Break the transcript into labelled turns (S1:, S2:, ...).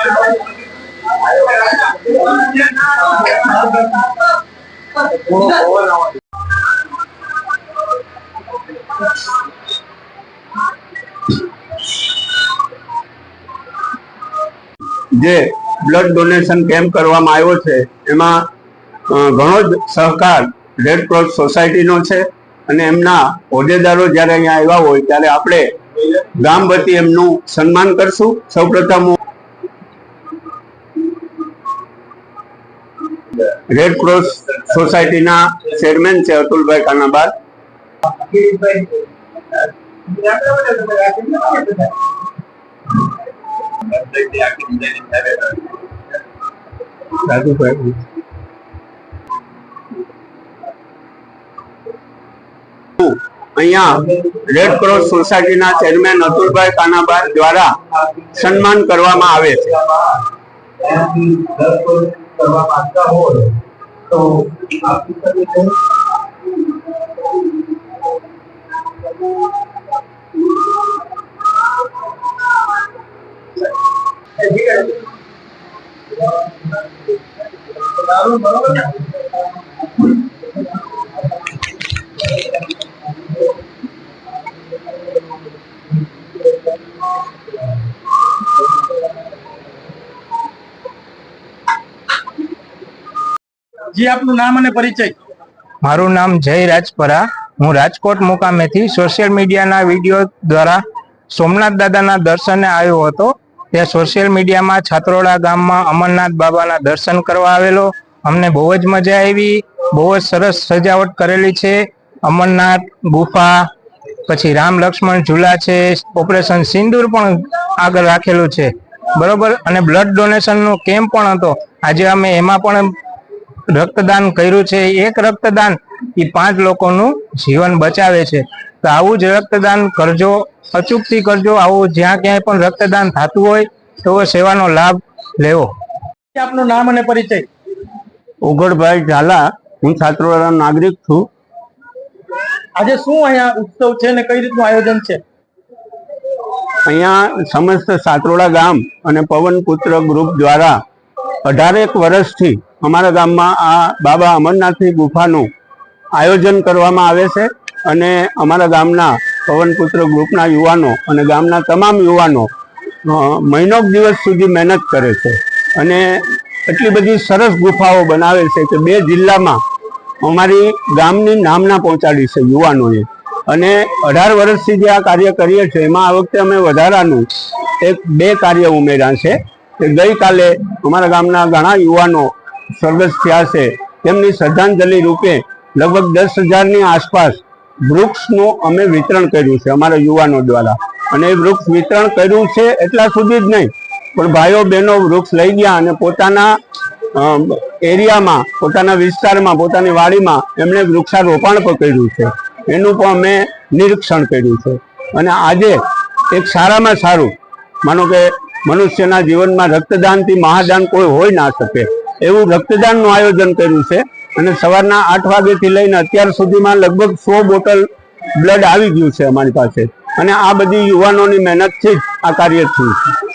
S1: જે blood donation camp કરવામાં આવ્યો છે, એમાં ઘણો જ સહકાર રેડ ક્રોસ સોસાયટીનો છે અને એમના હોદ્દેદારો જ્યારે અહીંયા આવ્યા હોય ત્યારે આપણે ગામ વતી એમનું સન્માન કરશું. સૌપ્રથમ હું રેડ ક્રોસ સોસાયટીના ચેરમેન છે અતુલભાઈ કાનાબાર. રાજુભાઈ અહીંયા રેડ ક્રોસ સોસાયટીના ચેરમેન અતુલભાઈ કાનાબાર દ્વારા સન્માન કરવામાં આવે છે.
S2: એનાથી દસ વર્ષ કરવા માંગતા હોય
S3: જી, આપનું નામ અને પરિચય.
S4: મારું નામ જય રાજપરા. હું રાજકોટ મુકામેથી સોશિયલ મીડિયાના વીડિયો દ્વારા સોમનાથ દાદાના દર્શને આવ્યો હતો. ત્યાં સોશિયલ મીડિયામાં છાત્રોડા ગામમાં અમરનાથ બાબાના દર્શન કરવા આવેલો. અમને બહુ જ મજા આવી. બહુ જ સરસ સજાવટ કરેલી છે. અમરનાથ, ગુફા, પછી રામ લક્ષ્મણ ઝૂલા છે. ઓપરેશન સિંદૂર પણ આગળ રાખેલું છે. બરોબર? અને બ્લડ ડોનેશનનો કેમ્પ પણ હતો. આજે અમે એમાં પણ રક્તદાન કર્યું છે. એક રક્તદાન એ પાંચ લોકોનું જીવન બચાવે છે. તો આવું જ રક્તદાન કરજો અચૂકથી કરજો. આવું જ્યાં ક્યાંય પણ રક્તદાન થતું હોય તો સેવાનો લાભ લેવો.
S3: આપનું નામ અને પરિચય?
S1: ઉગડભાઈ ઝાલા. હું છાત્રોડા નાગરિક છું.
S3: આજે શું અહીંયા ઉત્સવ છે ને કઈ રીતનું આયોજન છે?
S1: અહીંયા સમસ્ત સાત્રોડા ગામ અને પવન પુત્ર ગ્રુપ દ્વારા અઢારેક વર્ષથી અમારા ગામમાં આ બાબા અમરનાથની ગુફાનું આયોજન કરવામાં આવે છે અને અમારા ગામના પવનપુત્ર ગ્રુપના યુવાનો અને ગામના તમામ યુવાનો મહિનો દિવસ સુધી મહેનત કરે છે. અને એટલી બધી સરસ ગુફાઓ બનાવે છે કે બે જિલ્લામાં અમારી ગામની નામના પહોંચાડી છે યુવાનોએ. અને અઢાર વર્ષથી જે આ કાર્ય કરીએ છીએ, એમાં આ વખતે અમે વધારાનું એક બે કાર્ય ઉમેર્યા છે. કે ગઈકાલે અમારા ગામના ઘણા યુવાનો સ્વર્ગસ્થ થયા છે. તેમની શ્રદ્ધાંજલિ રૂપે લગભગ દસ હજારની આસપાસ વૃક્ષનું અમે વિતરણ કર્યું છે અમારા યુવાનો દ્વારા. અને એ વૃક્ષ વિતરણ કર્યું છે એટલા સુધી જ નહીં, પણ ભાઈઓ બહેનો વૃક્ષ લઈ ગયા અને પોતાના એરિયામાં, પોતાના વિસ્તારમાં, પોતાની વાડીમાં એમણે વૃક્ષારોપણ પણ કર્યું છે. એનું પણ અમે નિરીક્ષણ કર્યું છે. અને આજે એક સારામાં સારું, માનો કે મનુષ્યના જીવનમાં રક્તદાનથી મહાદાન કોઈ હોઈ ના શકે. એવું રક્તદાનનું આયોજન કર્યું છે. અને સવારના આઠ વાગ્યાથી લઈને અત્યાર સુધીમાં લગભગ સો બોટલ બ્લડ આવી ગયું છે અમારી પાસે. અને આ બધી યુવાનોની મહેનતથી જ આ કાર્ય થયું છે.